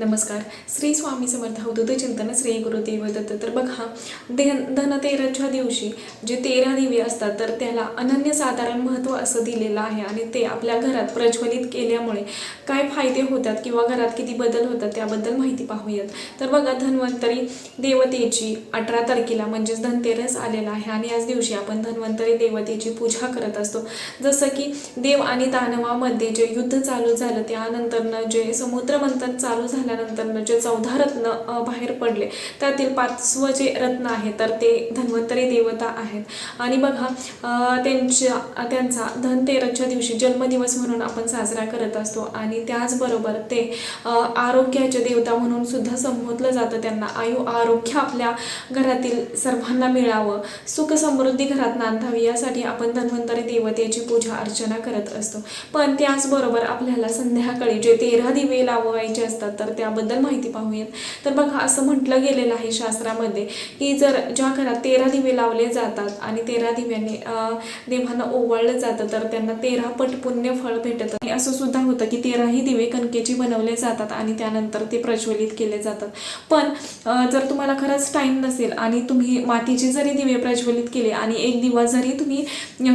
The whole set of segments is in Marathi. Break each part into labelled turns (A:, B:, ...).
A: नमस्कार. श्री स्वामी समर्थ अवधूत चिंतन श्री गुरुदेव दत्त. तर बघा दे धनतेरसच्या दिवशी जे तेरा दिवे असतात तर त्याला अनन्यसाधारण महत्त्व असं दिलेलं आहे आणि ते आपल्या घरात प्रज्वलित केल्यामुळे काय फायदे होतात किंवा घरात किती बदल होतात त्याबद्दल माहिती पाहूयात. तर बघा धन्वंतरी देवतेची अठरा तारखेला म्हणजेच धनतेरस आलेला आहे आणि याच दिवशी आपण धन्वंतरी देवतेची पूजा करत असतो. जसं की देव आणि दानवामध्ये जे युद्ध चालू झालं त्यानंतरनं जे समुद्र मंथन चालू झाल्यानंतर जे चौदा रत्न बाहेर पडले. त्यातील पाचवं जे रत्न आहे तर ते धन्वंतरी देवता आहेत. आणि बघा त्यांच्या त्यांचा धनतेरसच्या दिवशी जन्मदिवस म्हणून आपण साजरा करत असतो. आणि त्याचबरोबर ते आरोग्याचे देवता म्हणून सुद्धा संबोधलं जातं त्यांना. आयु आरोग्य आपल्या घरातील सर्वांना मिळावं. सुख समृद्धी घरात नांदावी यासाठी आपण धन्वंतरी देवतेची पूजा अर्चना करत असतो. पण त्याचबरोबर आपल्याला संध्याकाळी जे तेरा दिवे लावायचे असतात तर त्याबद्दल माहिती पाहूयात. तर बघा असं म्हटलं गेलेलं आहे शास्त्रामध्ये की जर ज्या घरात तेरा दिवे लावले जातात आणि तेरा दिव्याने देवांना ओवाळलं जातं तर त्यांना तेरा पट पुण्य फळ भेटत. आणि असं सुद्धा होतं की तेराही दिवे कणकेची बनवले जातात आणि त्यानंतर ते प्रज्वलित केले जातात. पण जर तुम्हाला खरंच टाईम नसेल आणि तुम्ही मातीचे जरी दिवे प्रज्वलित केले आणि एक दिवा जरी तुम्ही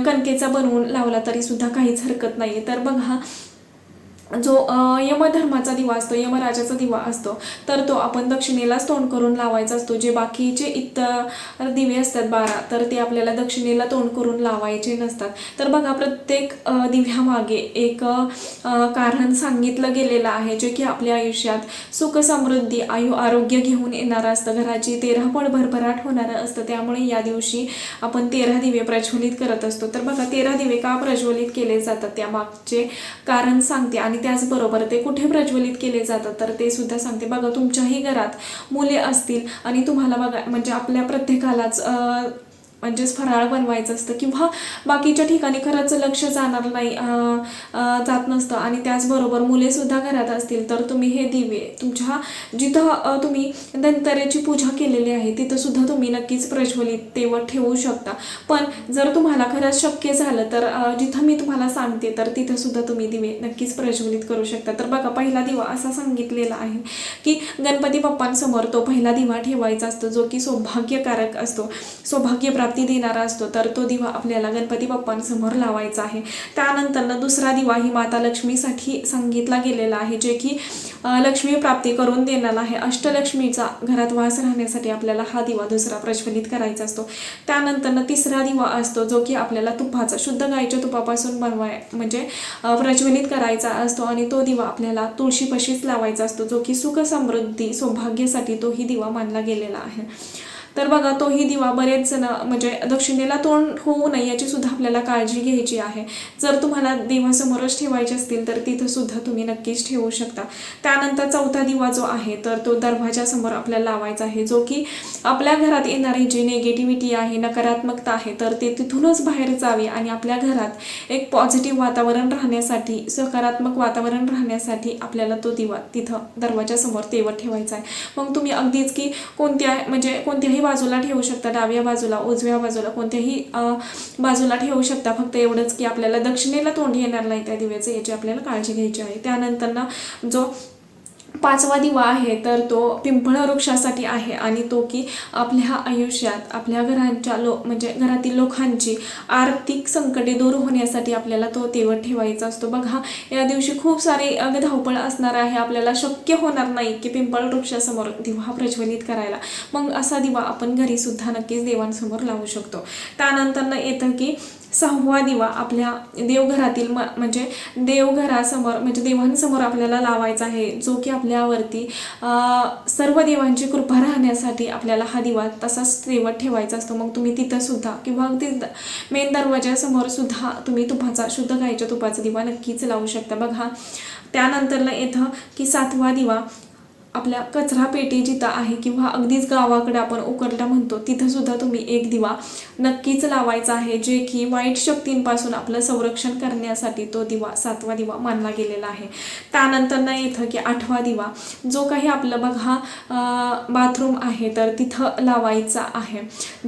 A: कणकेचा बनवून लावला तरी सुद्धा काहीच हरकत नाही तर बघा जो यमधर्माचा दिवा असतो यमराजाचा दिवा असतो तर तो आपण दक्षिणेलाच तोंड करून लावायचा असतो. जे बाकीचे इतर दिवे असतात बारा तर ते आपल्याला दक्षिणेला तोंड करून लावायचे नसतात. तर बघा प्रत्येक दिव्यामागे एक कारण सांगितलं गेलेलं आहे जे की आपल्या आयुष्यात सुख समृद्धी आयु आरोग्य घेऊन येणारं असतं. घराची तेरा पळ भरभराट होणारं असतं. त्यामुळे या दिवशी आपण तेरा दिवे प्रज्वलित करत असतो. तर बघा तेरा दिवे का प्रज्वलित केले जातात? त्यामागचे कारण सांगते. आणि त्याचबरोबर ते कुठे प्रज्वलित केले जातात तर ते सुद्धा सांगते. बघा तुमच्याही घरात मुले असतील आणि तुम्हाला बघा म्हणजे आपल्या प्रत्येकालाच म्हणजेच फराळ बनवायचं असतं किंवा बाकीच्या ठिकाणी खरंच लक्ष जाणार नाही जात नसतं. आणि त्याचबरोबर मुलेसुद्धा घरात असतील तर तुम्ही हे दिवे तुमच्या जिथं तुम्ही धनतऱ्याची पूजा केलेली आहे तिथंसुद्धा तुम्ही नक्कीच प्रज्वलित तेवढ ठेवू शकता. पण जर तुम्हाला खरंच शक्य झालं तर जिथं मी तुम्हाला सांगते तर तिथंसुद्धा तुम्ही दिवे नक्कीच प्रज्वलित करू शकता. तर बघा पहिला दिवा असा सांगितलेला आहे की गणपती बाप्पांसमोर तो पहिला दिवा ठेवायचा असतो जो की सौभाग्यकारक असतो. सौभाग्यप्राप्त आरती देणारा असतो तर तो दिवा आपल्याला गणपती बाप्पांसमोर लावायचा आहे. त्यानंतर दुसरा दिवा ही माता लक्ष्मीसाठी सांगितला गेलेला आहे जे की लक्ष्मी प्राप्ती करून देणारा आहे. अष्टलक्ष्मीचा घरात वास राहण्यासाठी आपल्याला हा दिवा दुसरा प्रज्वलित करायचा असतो. त्यानंतर तिसरा दिवा असतो जो की आपल्याला तुपाचा शुद्ध गाईच्या तुपापासून बनवाय म्हणजे प्रज्वलित करायचा असतो आणि तो दिवा आपल्याला तुळशीपाशीच लावायचा असतो जो की सुख समृद्धी सौभाग्यासाठी तोही दिवा मानला गेलेला आहे. तर बघा तोही दिवा बरेच जण म्हणजे दक्षिणेला तोंड होऊ नये याची सुद्धा आपल्याला काळजी घ्यायची आहे. जर तुम्हाला देवासमोरच ठेवायचे असतील तर तिथं सुद्धा तुम्ही नक्कीच ठेवू शकता. त्यानंतर चौथा दिवा जो आहे तर तो दरवाजासमोर आपल्याला लावायचा आहे जो की आपल्या घरात येणारी जी निगेटिव्हिटी आहे नकारात्मकता आहे तर ते तिथूनच बाहेर जावे आणि आपल्या घरात एक पॉझिटिव्ह वातावरण राहण्यासाठी सकारात्मक वातावरण राहण्यासाठी आपल्याला तो दिवा तिथं दरवाजासमोर तेवत ठेवायचा आहे. मग तुम्ही अगदीच की कोणत्या म्हणजे कोणत्याही बाजूला ठेवू शकता डाव्या बाजूला उजव्या बाजूला कोणत्याही बाजूला ठेवू शकता. फक्त एवढंच की आपल्याला दक्षिणेला तोंड येणार नाही त्या दिव्याचं याची आपल्याला काळजी घ्यायची आहे. त्यानंतर ना जो पाचवा दिवा आहे तर तो पिंपळ वृक्षासाठी आहे आणि तो की आपल्या आयुष्यात आपल्या घरांच्या लो म्हणजे घरातील लोकांची आर्थिक संकटे दूर होण्यासाठी आपल्याला तो तेवत ठेवायचा असतो. बघा या दिवशी खूप सारे धावपळ असणार आहे. आपल्याला शक्य होणार नाही की पिंपळ वृक्षासमोर दिवा प्रज्वलित करायला. मग असा दिवा आपण घरीसुद्धा नक्कीच देवांसमोर लावू शकतो. त्यानंतर येतं की सहावा दिवा आपल्या देवघरातील म म्हणजे देवघरासमोर म्हणजे देवांसमोर आपल्याला लावायचा आहे जो की आपल्यावरती सर्व देवांची कृपा राहण्यासाठी आपल्याला हा दिवा तसाच तेवत ठेवायचा असतो. मग तुम्ही तिथंसुद्धा किंवा अगदी मेन दरवाजासमोर सुद्धा तुम्ही तुपाचा शुद्ध गाईच्या तुपाचा दिवा नक्कीच लावू शकता. बघा त्यानंतरला येतं की सातवा दिवा आपल्या कचरा पेटी जिथं आहे किंवा अगदीच गावाकडे आपण उकरला म्हणतो तिथंसुद्धा तुम्ही एक दिवा नक्कीच लावायचा आहे जे की वाईट शक्तींपासून आपलं संरक्षण करण्यासाठी तो दिवा सातवा दिवा मानला गेलेला आहे. त्यानंतर ना येतं की आठवा दिवा जो काही आपलं बघा बाथरूम आहे तर तिथं लावायचा आहे.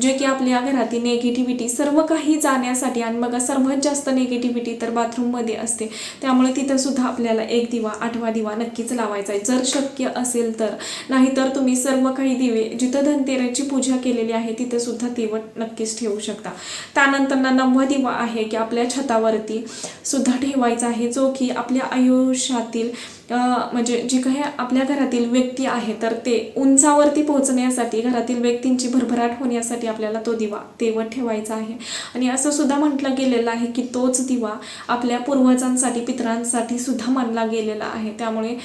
A: जे की आपल्या घरातील नेगेटिव्हिटी सर्व काही जाण्यासाठी आणि बघा सर्वात जास्त नेगेटिव्हिटी तर बाथरूममध्ये असते. त्यामुळे तिथंसुद्धा आपल्याला एक दिवा आठवा दिवा नक्कीच लावायचा आहे. जर शक्य असेल असेल तर. नाहीतर तुम्ही सर्व काही दिवे जिथं धनतेराची पूजा केलेली आहे तिथे सुद्धा तेवट नक्कीच ठेवू शकता. त्यानंतर ना नववा दिवा आहे की आपल्या छतावरती सुद्धा ठेवायचा आहे जो की आपल्या आयुष्यातील म्हणजे जी काही आपल्या घरातील व्यक्ती आहे तर ते उंचावरती पोहोचण्यासाठी घरातील व्यक्तींची भरभराट होण्यासाठी आपल्याला तो दिवा तेवत ठेवायचा आहे. आणि असं सुद्धा म्हटलं गेलेलं आहे की तोच दिवा आपल्या पूर्वजांसाठी पितरांसाठी सुद्धा मानला गेलेला आहे. त्यामुळे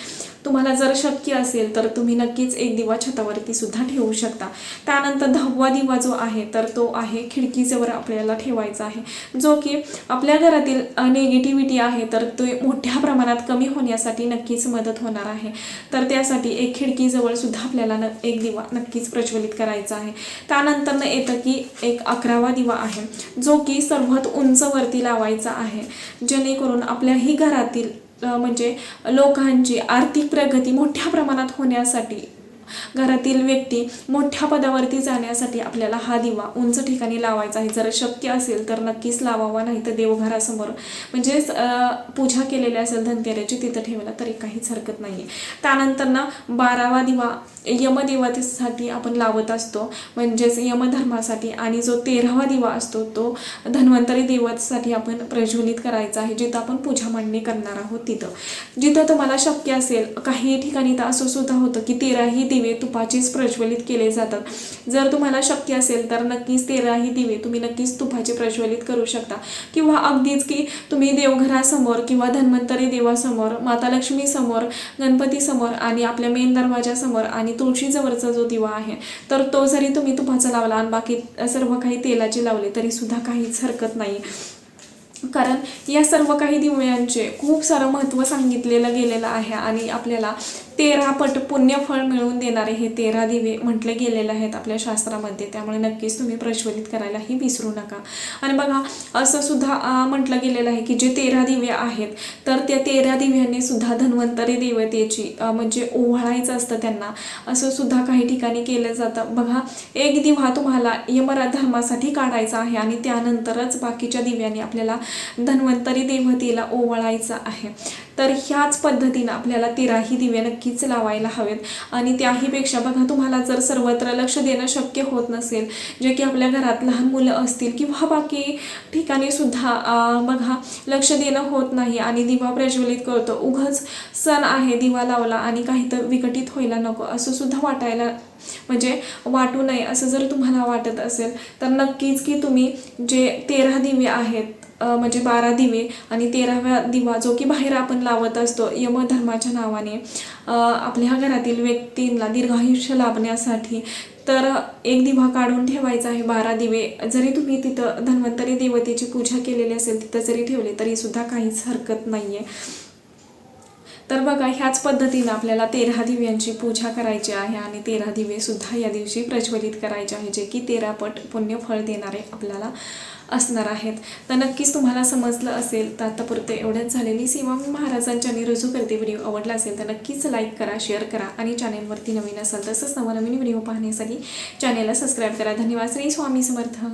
A: तुम्हाला जर शक्य असेल तर तुम्ही नक्कीच एक दिवा छतावरती सुद्धा ठेवू शकता. त्यानंतर दहावा दिवा जो आहे तर तो आहे खिडकीजवळ आपल्याला ठेवायचा आहे. जो की आपल्या घरातील निगेटिव्हिटी आहे तर तो मोठ्या प्रमाणात कमी होण्यासाठी नक्की नक्कीच मदत होणार आहे. तर त्यासाठी एक खिडकीजवळ सुद्धा आपल्याला न एक दिवा नक्कीच प्रज्वलित करायचा आहे. त्यानंतरनं येतं की एक अकरावा दिवा आहे जो की सर्वात उंचवरती लावायचा आहे. जेणेकरून आपल्याही घरातील म्हणजे लोकांची आर्थिक प्रगती मोठ्या प्रमाणात होण्यासाठी घरातील व्यक्ती मोठ्या पदावरती जाण्यासाठी आपल्याला हा दिवा उंच ठिकाणी लावायचा आहे. जर शक्य असेल तर नक्कीच लावावा नाही तर देवघरासमोर. म्हणजेच पूजा केलेली असेल धनतेऱ्याची तिथं ठेवायला तरी काहीच हरकत नाही आहे त्यानंतर ना बारावा दिवा यमदेवतेसाठी आपण लावत असतो. म्हणजेच यमधर्मासाठी. आणि जो तेरावा दिवा असतो तो धन्वंतरी देवतेसाठी आपण प्रज्वलित करायचा आहे जिथं आपण पूजा मांडणी करणार आहोत तिथं. जिथं तुम्हाला शक्य असेल काही ठिकाणी तर असं सुद्धा होतं की तेराही देव तुपाचेच प्रज्वलित केले जातात. जर तुम्हाला शक्य असेल तर नक्कीच तेराही दिवे तुम्ही नक्कीच तुपाचे प्रज्वलित करू शकता. किंवा अगदीच की तुम्ही देवघरासमोर किंवा धन्वंतरी देवासमोर माता लक्ष्मी समोर गणपती समोर आणि आपल्या मेन दरवाजासमोर आणि तुळशीजवळचा जो दिवा आहे तर तो जरी तुम्ही तुपाचा लावला आणि बाकी सर्व काही तेलाचे लावले तरीसुद्धा काहीच हरकत नाही. कारण या सर्व काही दिव्यांचे खूप सारं महत्त्व सांगितलेलं गेलेलं आहे आणि आपल्याला तेरा पट पुण्यफळ मिळवून देणारे हे तेरा दिवे म्हटले गेलेले आहेत आपल्या शास्त्रामध्ये. त्यामुळे नक्कीच तुम्ही प्रज्वलित करायलाही विसरू नका. आणि बघा असं सुद्धा म्हटलं गेलेलं आहे की जे तेरा दिवे आहेत तर त्या तेरा दिव्यांनी सुद्धा धन्वंतरी देवतेची म्हणजे ओवाळायचं असतं त्यांना. असं सुद्धा काही ठिकाणी केलं जातं. बघा एक दिवा तुम्हाला यमरा धर्मासाठी काढायचा आहे आणि त्यानंतरच बाकीच्या दिव्यांनी आपल्याला धन्वंतरी देवतेला ओवाळायचं आहे. तर ह्याच पद्धतीनं आपल्याला तेराही दिवे नक्कीच लावायला हवेत. आणि त्याहीपेक्षा बघा तुम्हाला जर सर्वत्र लक्ष देणं शक्य होत नसेल जे की आपल्या घरात लहान मुलं असतील किंवा बाकी ठिकाणी सुद्धा बघा लक्ष देणं होत नाही आणि दिवा प्रज्वलित करतो उघच सण आहे दिवा लावला आणि काही तर विकटित व्हायला नको असं सुद्धा वाटायला म्हणजे वाटू नये असं जर तुम्हाला वाटत असेल तर नक्कीच की तुम्ही जे तेरा दिवे आहेत म्हणजे बारा दिवे आणि तेराव्या दिवा जो की बाहेर आपण लावत असतो यमधर्माच्या नावाने आपल्या घरातील व्यक्तींना दीर्घायुष्य लाभण्यासाठी तर एक दिवा काढून ठेवायचा आहे बारा दिवे. जरी तुम्ही तिथं धन्वंतरी देवतेची पूजा केलेली असेल तिथं जरी ठेवले तरीसुद्धा काहीच हरकत नाही आहे तर बघा ह्याच पद्धतीनं आपल्याला तेरा दिव्यांची पूजा करायची आहे आणि तेरा दिवे सुद्धा या दिवशी प्रज्वलित करायचे आहे जे की तेरा पट पुण्यफळ देणारे आपल्याला असणार आहेत. तर नक्कीच तुम्हाला समजलं असेल तर आतापुरते एवढ्याच झालेली सेवा मी महाराजांच्या रुजू करते व्हिडिओ आवडला असेल तर नक्कीच लाईक करा शेअर करा आणि चॅनेलवरती नवीन असाल तसंच नवनवीन व्हिडिओ पाहण्यासाठी चॅनेलला सबस्क्राईब करा. धन्यवाद. श्री स्वामी समर्थ.